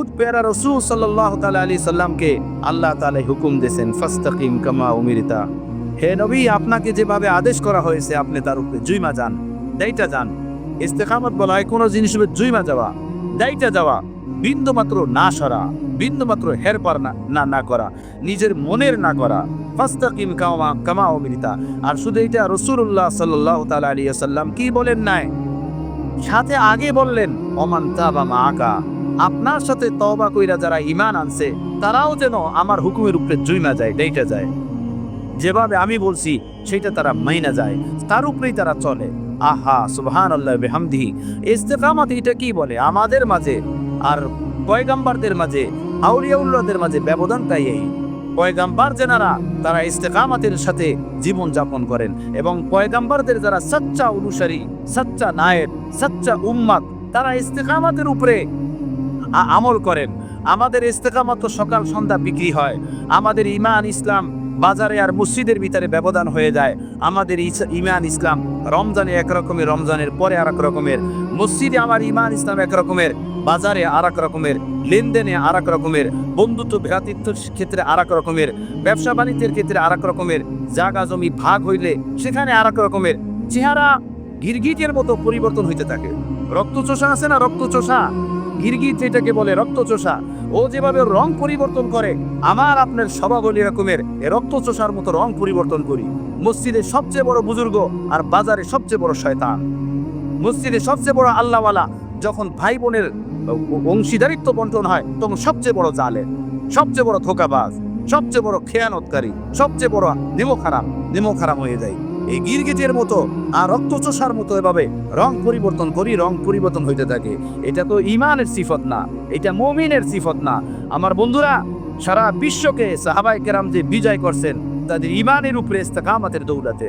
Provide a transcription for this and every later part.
খুদ পেয়ারা রসুল সাল্লাহ তালা আলী সাল্লামকে আল্লাহ তালাই হুকুম দিয়েছেন, ফাস্তাকিম কামা উমিরিতা। হে নবী, আপনাকে যেভাবে আদেশ করা হয়েছে, আপনি তার উপরে জুইমা যান দাইটা যান। ইস্তেকামত বলা হয়, কোনো জিনিস উপরে জুইমা যাওয়া দাইটা যাওয়া বিন্দু মাত্র না সরা বিন্দু মাত্র হেরপার না না করা, নিজের মনের না করা। ফাস্তাকিম কামা কামা উমিরিতা। আর শুধু এটা রসুল্লাহ সাল্লাহ তালা আলী সাল্লাম কি বলেন নাই? সাথে আগে বললেন অমান তাবা মা আকা আপনার সাথে তবা কইরা যারা ইমান আনছে, তারাও যেন আমার হুকুমের উপরে জুইমা যায়, ডেইটা যায়। যেভাবে আমি বলছি সেটা তারা মাইনা যায়, তার উপরেই তারা চলে। আহা সুবহান আল্লাহ বেহামদিহি। ইস্তেকামাত এটা কি বলে? আমাদের মাঝে আর পয়গাম্বারদের মাঝে, আউলিয়াউল্লাহদের মাঝে ব্যবধানটাই এই। পয়গাম্বার যেনারা, তারা ইস্তেকামাতের সাথে জীবন যাপন করেন এবং পয়গাম্বারদের যারা সচ্চা অনুসারী, সচ্চা নায়ের সচ্চা উম্মাদ, তারা ইস্তেকামাতের উপরে আমল করেন। আমাদের ইস্তেকামত সকাল সন্ধ্যা বিক্রি হয়। আমাদের ইমান ইসলাম বাজারে আর মসজিদের ভিতরে ব্যবধান হয়ে যায়। আমাদের ইমান ইসলাম রমজানে এক রকমের, রমজানের পরে আর রকমের। মসজিদে আমার ইমান ইসলাম এক রকমের, বাজারে আর রকমের, লেনদেনে আর এক রকমের, বন্ধুত্ব, ভ্রাতৃত্বের ক্ষেত্রে আর এক রকমের, ব্যবসা বাণিজ্যের ক্ষেত্রে আর এক রকমের জাগা জমি ভাগ হইলে সেখানে আর এক রকমের। চেহারা গিরগিটের মতো পরিবর্তন হইতে থাকে। রক্তচোষা আছে না রক্তচোষা? গিরগিট যেটাকে বলে রক্তচোষা। ও যেভাবে রং পরিবর্তন করে, আমার আপনার স্বভাব হল এরকমের রক্তচোষার মতো রং পরিবর্তন করি। মসজিদে সবচেয়ে বড় বুজুর্গ আর বাজারে সবচেয়ে বড় শয়তান। মসজিদে সবচেয়ে বড় আল্লাহওয়ালা যখন ভাই বোনের অংশীদারিত্ব বন্টন হয়, তখন সবচেয়ে বড় জালে সবচেয়ে বড় ধোকাবাজ, সবচেয়ে বড় খেয়ানতকারী, সবচেয়ে বড় নেমো খারাপ নেমো খারাপ হয়ে যায়। এই গিরগিটের মতো আর রক্তচোষার মতো এভাবে রং পরিবর্তন করি, রং পরিবর্তন হইতে থাকে। এটা তো ইমানের সিফত না, এটা মমিনের সিফত না। আমার বন্ধুরা, সারা বিশ্বকে সাহাবাই কেরাম যে বিজয় করছেন, তাদের ইমানের উপরে ইস্তেকামাতের দৌলাতে,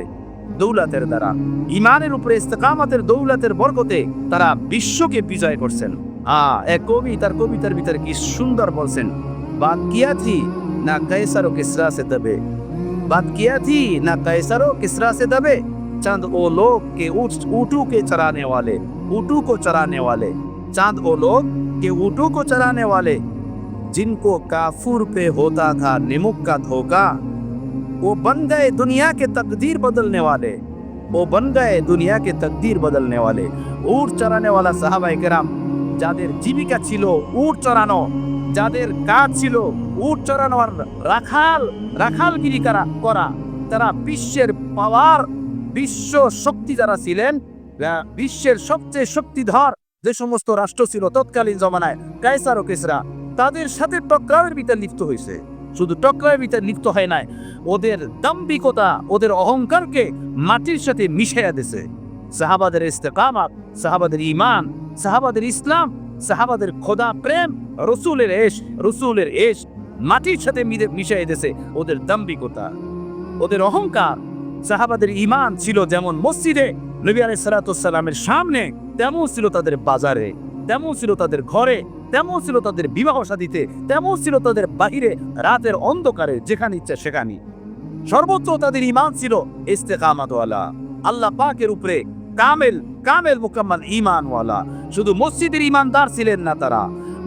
দৌলাতের দ্বারা ইমানের উপরে ইস্তেকামাতের দৌলাতের বরকতে তারা বিশ্বকে বিজয় করছেন। আ এক কবি তার কবিতার ভিতরে কি সুন্দর বলছেন বা কিয়াথি না কায়সারো কিসরা সে তবে। बात किया थी ना कैसरो किसरा से दबे चंद ओ लोग के ऊट ऊटू के चराने वाले ऊटू को चराने वाले चांद ओ लोग के ऊटू को चराने वाले जिनको काफूर पे होता था निमुक का धोखा वो बन गए दुनिया के तकदीर बदलने वाले वो बन गए दुनिया के तकदीर बदलने वाले উট চড়ানে ওয়ালা সাহাবাই কেরাম যাদের জীবিকা ছিল উট চড়ানো যাদের কাজ ছিল উট চড়ানো রাখাল, রাখালগিরি করা করা? তারা বিশ্বের পাওয়ার, বিশ্ব শক্তি যারা ছিলেন বিশ্বের সবচেয়ে শক্তিধর যে সমস্ত রাষ্ট্র ছিল তৎকালীন জমানায়, কায়সার ও কেসরা, তাদের সাথে টকরাওয়ের ভিতরে লিপ্ত হয়েছে। শুধু টকরাওয়ের ভিতরে লিপ্ত হয় নাই, ওদের দাম্ভিকতা, ওদের অহংকারকে মাটির সাথে মিশাইয়া দিছে। সাহাবাদের ইস্তেকামাত, সাহাবাদের ইমান সাহাবাদের ইসলাম, সাহাবাদের খোদা প্রেম, রসুলের এশ রসুলের এশ মাটির সাথে মিশাই দিছে ওদের দাম্ভিকতা। ওদের অহংকার, সাহাবাদের ইমান ছিল যেমন মসজিদে নবী আলাইসালামের সামনে, তেমন ছিল তাদের বাজারে, তেমন ছিল তাদের ঘরে, তেমন ছিল তাদের বিবাহ সাদিতে তেমন ছিল তাদের বাহিরে, রাতের অন্ধকারে, যেখানে ইচ্ছা সেখানে। সর্বোচ্চ তাদের ইমান ছিল ইস্তেকামাতওয়ালা, আল্লাহ পাকের উপরে কামেল কামেল মুকাম্মাল ইমানওয়ালা শুধু মসজিদের ইমানদার ছিলেন না তারা,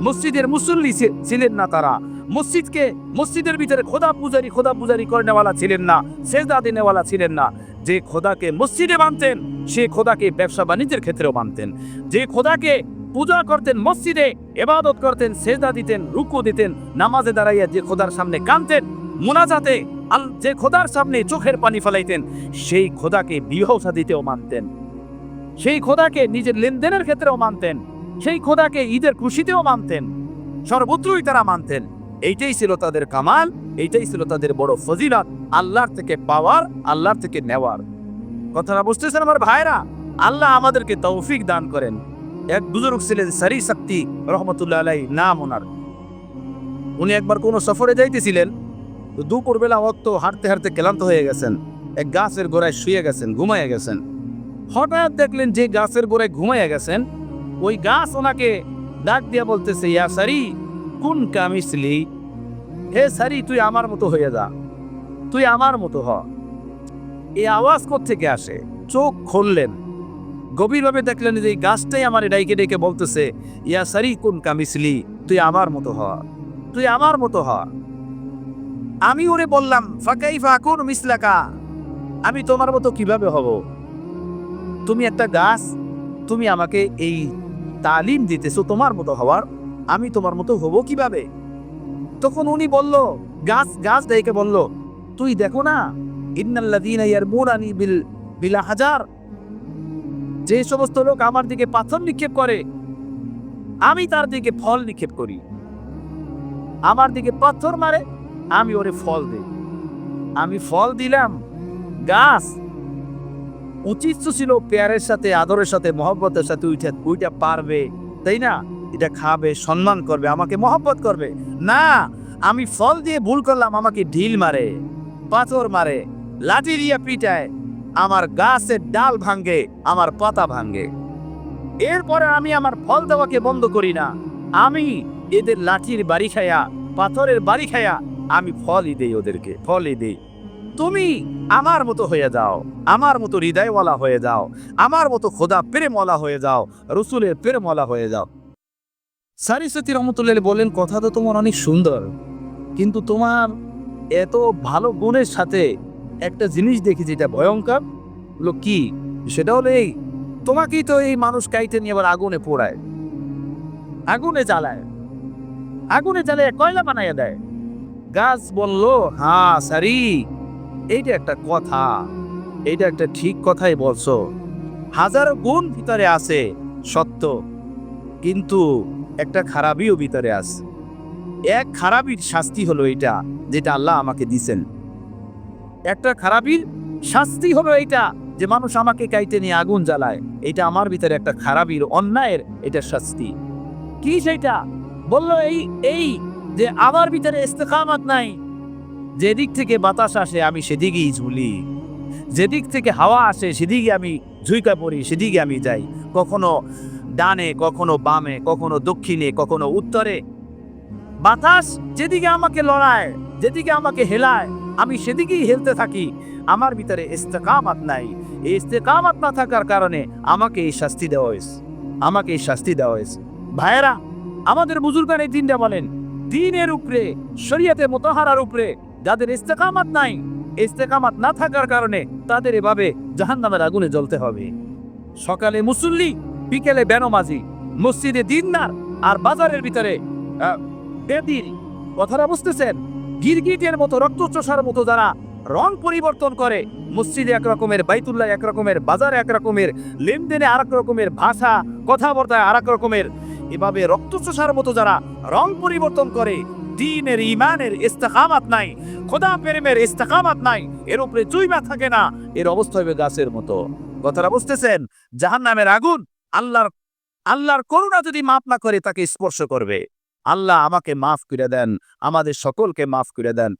মসজিদের মুসল্লি ছিলেন না তারা মসজিদকে, মসজিদের ভিতরে খোদা পূজারি খোদা পূজারি করে নেওয়ালা ছিলেন না, সেজদা দিনেওয়ালা ছিলেন না। যে খোদাকে মসজিদে মানতেন, সে খোদাকে ব্যবসা বাণিজ্যের ক্ষেত্রেও মানতেন। যে খোদাকে পূজা করতেন মসজিদে এবাদত করতেন, সেজদা দিতেন, রুকু দিতেন, নামাজে দাঁড়াইয়া যে খোদার সামনে কানতেন মোনাজাতে আল, যে খোদার সামনে চোখের পানি ফেলাইতেন, সেই খোদাকে বিবাহ দিতেও মানতেন। সেই খোদাকে নিজের লেনদেনের ক্ষেত্রেও মানতেন। সেই খোদাকে ঈদের খুশিতেও মানতেন। সর্বত্রই তারা মানতেন। এইটাই ছিল তাদের কামাল, এইটাই ছিল তাদের বড় ফজিলত, আল্লাহর থেকে পাওয়ার, আল্লাহর থেকে নেওয়ার। কথাটা বুঝতেছেন আমার ভাইরা? আল্লাহ আমাদেরকে তৌফিক দান করেন। এক বুজুর্গ ছিলেন সারি শক্তি, রহমতুল্লাহ আলাই নাম ওনার। উনি একবার কোনো সফরে যাইতেছিলেন দুপুরবেলা অক্ত হাঁটতে হাঁটতে ক্লান্ত হয়ে গেছেন। এক গাছের গোড়ায় শুয়ে গেছেন, ঘুমাইয়া গেছেন। হঠাৎ দেখলেন যে গাছের গোড়ায় ঘুমাইয়া গেছেন, ওই গাছ ওনাকে ডাক দিয়া বলতেছে, ইয়া সারি কোন কামিসলি হে সারি, তুই আমার মতো হয়ে যা। তুই আমার মতো হ। এই আওয়াজ থেকে আসে? চোখ খুললেন। গভীরভাবে দেখলেন যে এই গাছটাই আমার ডাইকে ডেকে বলতেছে, ইয়া সারি, কোন কামিসলি তুই আমার মতো হ। তুই আমার মতো হ। আমি ওরে বললাম ফাঁকাই ফাঁকুন মিসলাকা। আমি তোমার মতো কীভাবে হব? তুমি একটা গাছ, তুমি আমাকে এই তালিম দিতেছো তোমার মতো হওয়ার আমি তোমার মতো হব কীভাবে? তখন উনি বলল, গাছ গাছ, ডেকে বলল, তুই দেখো না, ইন্নাল্লাযীনা ইয়ারমুনানি বিল, বিলা হাজার যে সমস্ত লোক আমার দিকে পাথর নিক্ষেপ করে, আমি তার দিকে ফল নিক্ষেপ করি। আমার দিকে পাথর মারে, আমি ওরে ফল দিই। আমি ফল দিলাম, গাছ। উচিত ছিল পেয়ারের সাথে, আদরের সাথে, মহব্বতের সাথে উঠে, উইটা পারবে, তাই না? এটা খাবে, সম্মান করবে, আমাকে মহব্বত করবে। না, আমি ফল দিয়ে ভুল করলাম, আমাকে ঢিল মারে, পাথর মারে, লাঠি দিয়ে পিটায়, আমার গাছের ডাল ভাঙ্গে আমার পাতা ভাঙ্গে এরপরে আমি আমার ফল দেওয়াকে বন্ধ করি না। আমি এদের লাঠির বাড়ি খায়া, পাথরের বাড়ি খায়া, আমি ফলই দেই ওদেরকে, ফলই দেই। তুমি আমার মতো হয়ে যাও, আমার মতো হৃদয়ওয়ালা হয়ে যাও, আমার মতো খোদা প্রেমওয়ালা হয়ে যাও, রসুলের প্রেমওয়ালা হয়ে যাও। সারিসতি রহমতুল্লাহ বলেন, কথা তো তোমার অনেক সুন্দর, কিন্তু তোমার এত ভালো গুণের সাথে একটা জিনিস দেখি যেটা ভয়ঙ্কর, হলো কি? সেটা হলো এই, তোমাকেই তো এই মানুষ কাইতে নিয়ে আবার আগুনে পোড়ায়, আগুনে জ্বালায় আগুনে জ্বালায়, কয়লা বানাইয়া দেয়। গাছ বলল হ্যাঁ সারি, এইটা একটা কথা, এইটা একটা ঠিক কথাই বলছো। হাজারো গুণ ভিতরে আছে সত্য, কিন্তু একটা খারাপিও ভিতরে আছে। এক খারাপির শাস্তি হলো এটা যেটা আল্লাহ আমাকে দিছেন। একটা খারাপির শাস্তি হলো এটা যে মানুষ আমাকে কাইতে নিয়ে আগুন জ্বালায়। এটা আমার ভিতরে একটা খারাপির অন্যায়ের এটা শাস্তি। কি সেটা বলল এই এই যে আমার ভিতরে ইস্তেকামাত নাই। যেদিক থেকে বাতাস আসে আমি সেদিকেই ঝুলি। যেদিক থেকে হাওয়া আসে সেদিকে আমি ঝুইকা পড়ি, সেদিকে আমি যাই। কখনো ডানে, কখনো বামে, কখনো দক্ষিণে, কখনো উত্তরে। বাতাস যেদিকে আমাকে লড়ায়, যেদিকে আমাকে হেলায়, আমি সেদিকেই হেলতে থাকি। আমার ভিতরে ইস্তেকামাত নাই। এই ইস্তেকামাত না থাকার কারণে আমাকে এই শাস্তি দেওয়া হয়েছে। আমাকে এই শাস্তি দেওয়া হয়েছে। ভাইয়েরা, আমাদের বুজুর্গান এই দিনটা বলেন, দিনের উপরে, শরীয়তে মোতাহারার উপরে যাদের ইস্তেকামাত নাই, ইস্তেকামাত না থাকার কারণে তাদের এভাবে জাহান্নামের আগুনে জ্বলতে হবে। সকালে মুসল্লি বিকেলে বেনমাজি, মসজিদে দিনদার আর বাজারের ভিতরে বেদির, কথাটা বুঝতেছেন? গিরগিটের মতো রক্তচোষার মতো যারা রং পরিবর্তন করে, মসজিদে একরকমের বাইতুল্লাহ এক রকমের, বাজারে এক রকমের, লেনদেনে আর রকমের ভাষা, কথাবার্তায় আর রকমের, এভাবে রক্তচোষার মতো যারা রং পরিবর্তন করে, দিনের ইমানের ইস্তেকামাত নাই, খোদা প্রেমের ইস্তেকামাত নাই, এর উপরে চুইমা থাকে না, এর অবস্থা হবে গাছের মতো। কথাটা বুঝতেছেন? জাহান্নামের আগুন আল্লাহর আল্লাহর করুণা যদি মাফ না করে তাকে স্পর্শ করবে। আল্লাহ আমাকে মাফ করে দেন, আমাদের সকলকে মাফ করে দেন।